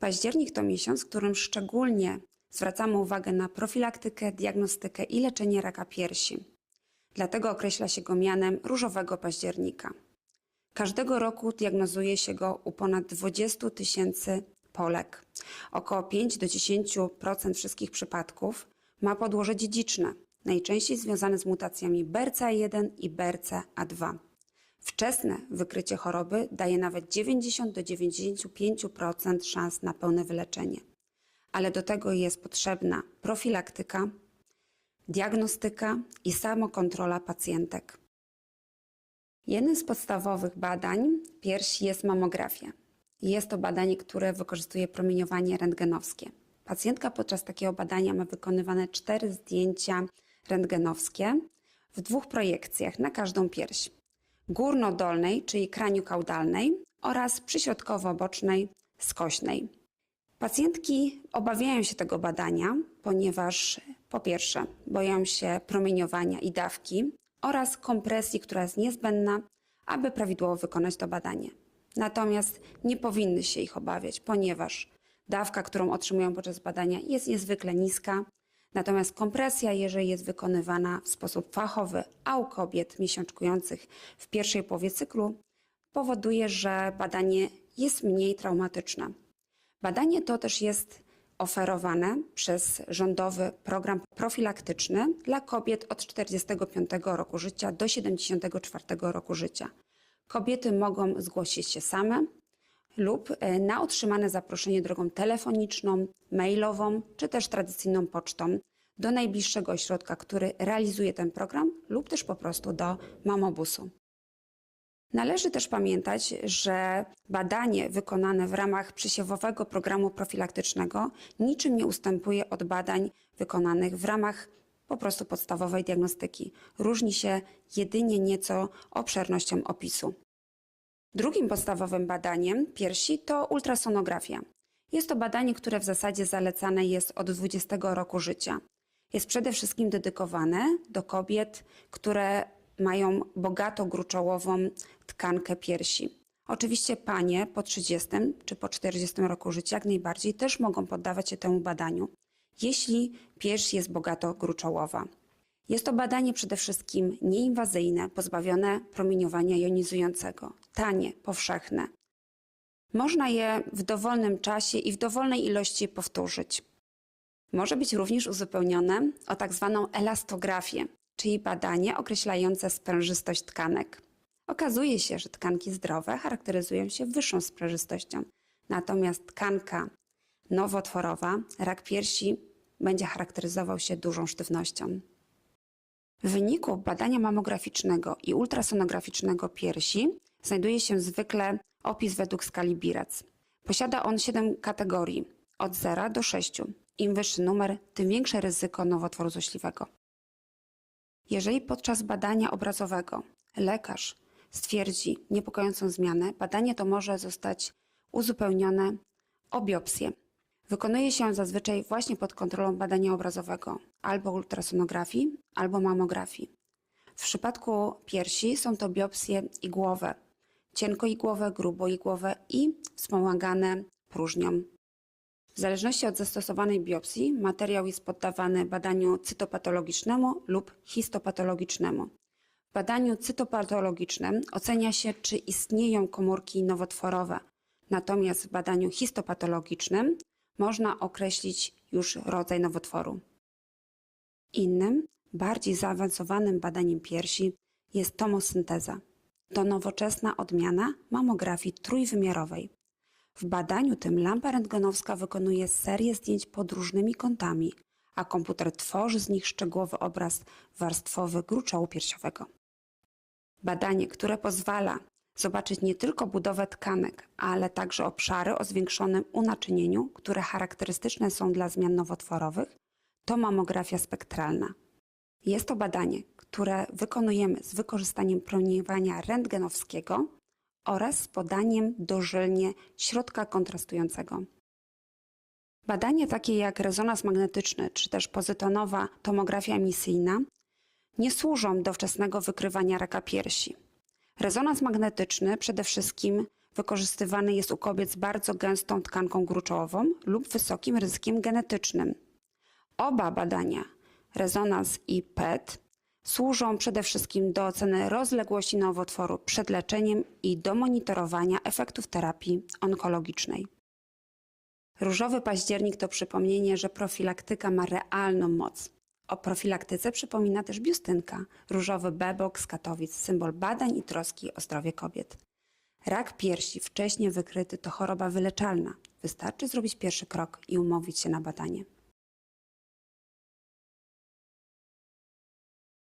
Październik to miesiąc, w którym szczególnie zwracamy uwagę na profilaktykę, diagnostykę i leczenie raka piersi. Dlatego określa się go mianem różowego października. Każdego roku diagnozuje się go u ponad 20 tysięcy Polek. Około 5 do 10% wszystkich przypadków ma podłoże dziedziczne, najczęściej związane z mutacjami BRCA1 i BRCA2. Wczesne wykrycie choroby daje nawet 90 do 95% szans na pełne wyleczenie. Ale do tego jest potrzebna profilaktyka, diagnostyka i samokontrola pacjentek. Jednym z podstawowych badań piersi jest mamografia. Jest to badanie, które wykorzystuje promieniowanie rentgenowskie. Pacjentka podczas takiego badania ma wykonywane cztery zdjęcia rentgenowskie w dwóch projekcjach na każdą pierś. Górnodolnej, czyli kraniokaudalnej oraz przyśrodkowo-bocznej, skośnej. Pacjentki obawiają się tego badania, ponieważ po pierwsze boją się promieniowania i dawki oraz kompresji, która jest niezbędna, aby prawidłowo wykonać to badanie. Natomiast nie powinny się ich obawiać, ponieważ dawka, którą otrzymują podczas badania jest niezwykle niska, natomiast kompresja, jeżeli jest wykonywana w sposób fachowy, a u kobiet miesiączkujących w pierwszej połowie cyklu, powoduje, że badanie jest mniej traumatyczne. Badanie to też jest oferowane przez rządowy program profilaktyczny dla kobiet od 45 roku życia do 74 roku życia. Kobiety mogą zgłosić się same lub e, na otrzymane zaproszenie drogą telefoniczną, mailową czy też tradycyjną pocztą do najbliższego ośrodka, który realizuje ten program lub też po prostu do mamobusu. Należy też pamiętać, że badanie wykonane w ramach przysiewowego programu profilaktycznego niczym nie ustępuje od badań wykonanych w ramach po prostu podstawowej diagnostyki. Różni się jedynie nieco obszernością opisu. Drugim podstawowym badaniem piersi to ultrasonografia. Jest to badanie, które w zasadzie zalecane jest od 20 roku życia. Jest przede wszystkim dedykowane do kobiet, które mają bogato gruczołową tkankę piersi. Oczywiście panie po 30 czy po 40 roku życia jak najbardziej też mogą poddawać się temu badaniu, jeśli pierś jest bogato gruczołowa. Jest to badanie przede wszystkim nieinwazyjne, pozbawione promieniowania jonizującego, tanie, powszechne. Można je w dowolnym czasie i w dowolnej ilości powtórzyć. Może być również uzupełnione o tak zwaną elastografię, czyli badanie określające sprężystość tkanek. Okazuje się, że tkanki zdrowe charakteryzują się wyższą sprężystością, natomiast tkanka nowotworowa, rak piersi, będzie charakteryzował się dużą sztywnością. W wyniku badania mamograficznego i ultrasonograficznego piersi znajduje się zwykle opis według skali Birac. Posiada on 7 kategorii, od 0 do 6. Im wyższy numer, tym większe ryzyko nowotworu złośliwego. Jeżeli podczas badania obrazowego lekarz stwierdzi niepokojącą zmianę, badanie to może zostać uzupełnione o biopsję. Wykonuje się zazwyczaj właśnie pod kontrolą badania obrazowego, albo ultrasonografii, albo mamografii. W przypadku piersi są to biopsje igłowe, cienkoigłowe, gruboigłowe i wspomagane próżnią. W zależności od zastosowanej biopsji materiał jest poddawany badaniu cytopatologicznemu lub histopatologicznemu. W badaniu cytopatologicznym ocenia się, czy istnieją komórki nowotworowe, natomiast w badaniu histopatologicznym można określić już rodzaj nowotworu. Innym, bardziej zaawansowanym badaniem piersi jest tomosynteza. To nowoczesna odmiana mamografii trójwymiarowej. W badaniu tym lampa rentgenowska wykonuje serię zdjęć pod różnymi kątami, a komputer tworzy z nich szczegółowy obraz warstwowy gruczołu piersiowego. Badanie, które pozwala zobaczyć nie tylko budowę tkanek, ale także obszary o zwiększonym unaczynieniu, które charakterystyczne są dla zmian nowotworowych, to mamografia spektralna. Jest to badanie, które wykonujemy z wykorzystaniem promieniowania rentgenowskiego oraz z podaniem dożylnie środka kontrastującego. Badania takie jak rezonans magnetyczny czy też pozytonowa tomografia emisyjna nie służą do wczesnego wykrywania raka piersi. Rezonans magnetyczny przede wszystkim wykorzystywany jest u kobiet z bardzo gęstą tkanką gruczołową lub wysokim ryzykiem genetycznym. Oba badania, rezonans i PET, służą przede wszystkim do oceny rozległości nowotworu przed leczeniem i do monitorowania efektów terapii onkologicznej. Różowy październik to przypomnienie, że profilaktyka ma realną moc. O profilaktyce przypomina też biustynka, różowy bebok z Katowic, symbol badań i troski o zdrowie kobiet. Rak piersi wcześnie wykryty to choroba wyleczalna. Wystarczy zrobić pierwszy krok i umówić się na badanie.